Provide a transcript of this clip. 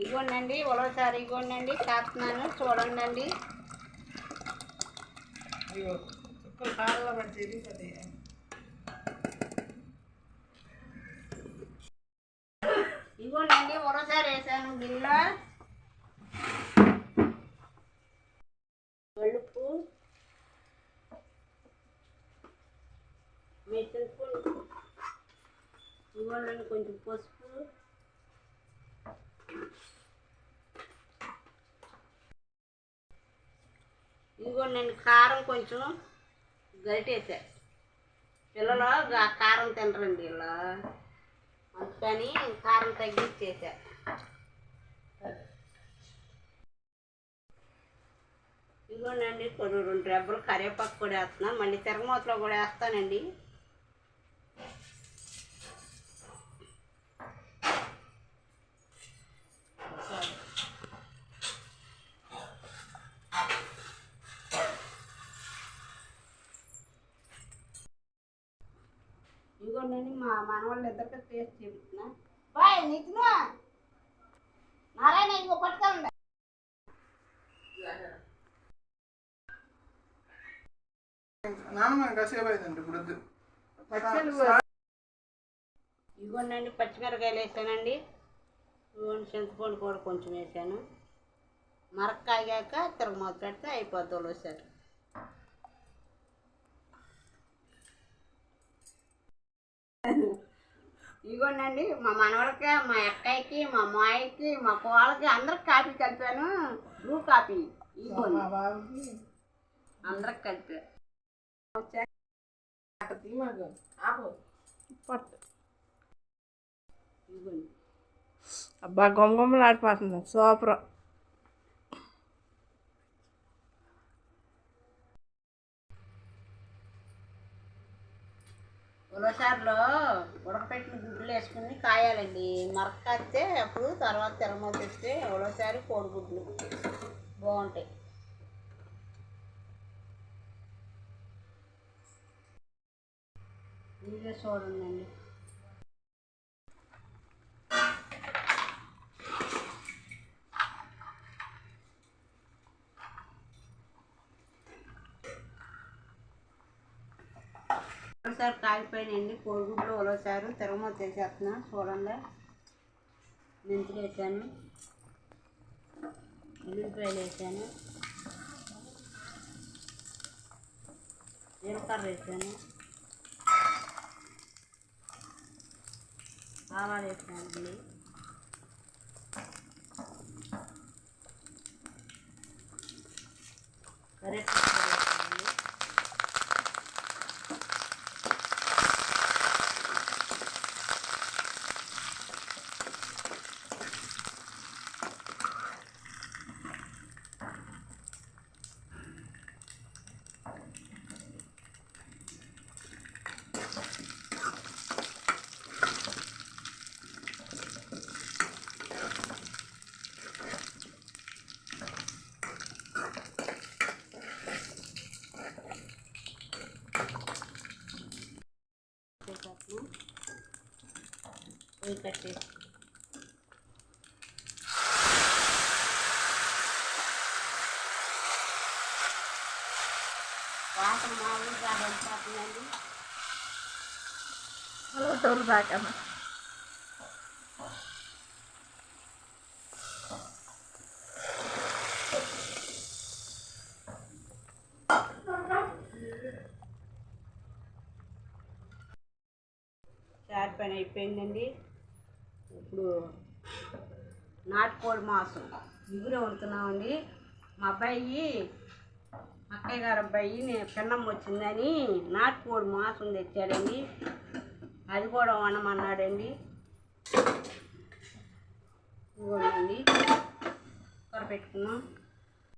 ఇగోండి ఉలవచారు ఇగోండి కాస్తున్నాను చూడండి ఇగోండి ఉలవచారు వేసాను గిన్నెలో కలుపు. మెత్తపు ఇగోండి కొంచెం పసుపు. ఇదిగోండి కారం కొంచెం గరిటేసా. పిల్లలు కారం తినరండి ఇలా అందుకని కారం తగ్గించేసా. ఇదిగోనండి కొన్ని రెండు రెబ్బలు కరివేపాకు కూడా వేస్తున్నాను మళ్ళీ తిరగమూతలో కూడా వేస్తానండి. ఇదిగోండి మా మనవాళ్ళు ఇద్దరికి టేస్ట్ చూపిస్తున్నా. బాయ్ నిత్యమా నారాయణ ఇంకో పట్టుకోండి నాన్నమ్మ కాసేపు అయిందండి ఇప్పుడు వద్దు. ఇదిగోండి పచ్చిమిరకాయలు వేసానండి. ఇదిగోండి చింతపండు కూడా కొంచెం వేసాను. మరక్కాగాక తిరగమూత పెడితే అయిపోద్ది ఉలవచారు ఇదిగోండి మా మనవడికి మా అక్కయ్యకి మా మాయకి మా కోళ్ళకి అందరికి కాఫీ కలిపాను. బ్లూ కాఫీ బాబుకి. అందరికి కలిపా. తీమాకు ఆపు. పట్టు. ఇదిగోండి అబ్బా గుమ్మగుమ్మలాడిపోతుంది సూపర్. ఉలసారులో ఉడకపెట్టిన గుడ్లు వేసుకుని కాయాలండి. మరకాస్తే అప్పుడు తర్వాత తిరగమూత తెస్తే ఉలసారి కోడిగుడ్లు బాగుంటాయి. మీరే చూడండి ఒకసారి కాగిపోయినాయండి కోడిగుడ్లు ఒకసారి తిరగమూత వేసేస్తున్నా చూడండి. మెంతులు వేసాను. ఉల్లిపాయలు వేసాను. జీలకర్ర వేసాను. ఆవాలు వేసానండి కరెక్ట్ కట్టేసి వాసన మామూలుగా వెళ్ళిపోతుందండి చాట్ పని అయిపోయిందండి. ఇప్పుడు నాటుకోడి మాసం. ఇగురే వండుతున్నామండి మా అబ్బాయి అక్కయ్య గారు అబ్బాయి నేను పిన్నం వచ్చిందని నాటుకోడి మాసం తెచ్చాడండి. అది కూడా వండమన్నాడండి. ఇవ్వండి కూర పెట్టుకున్నాం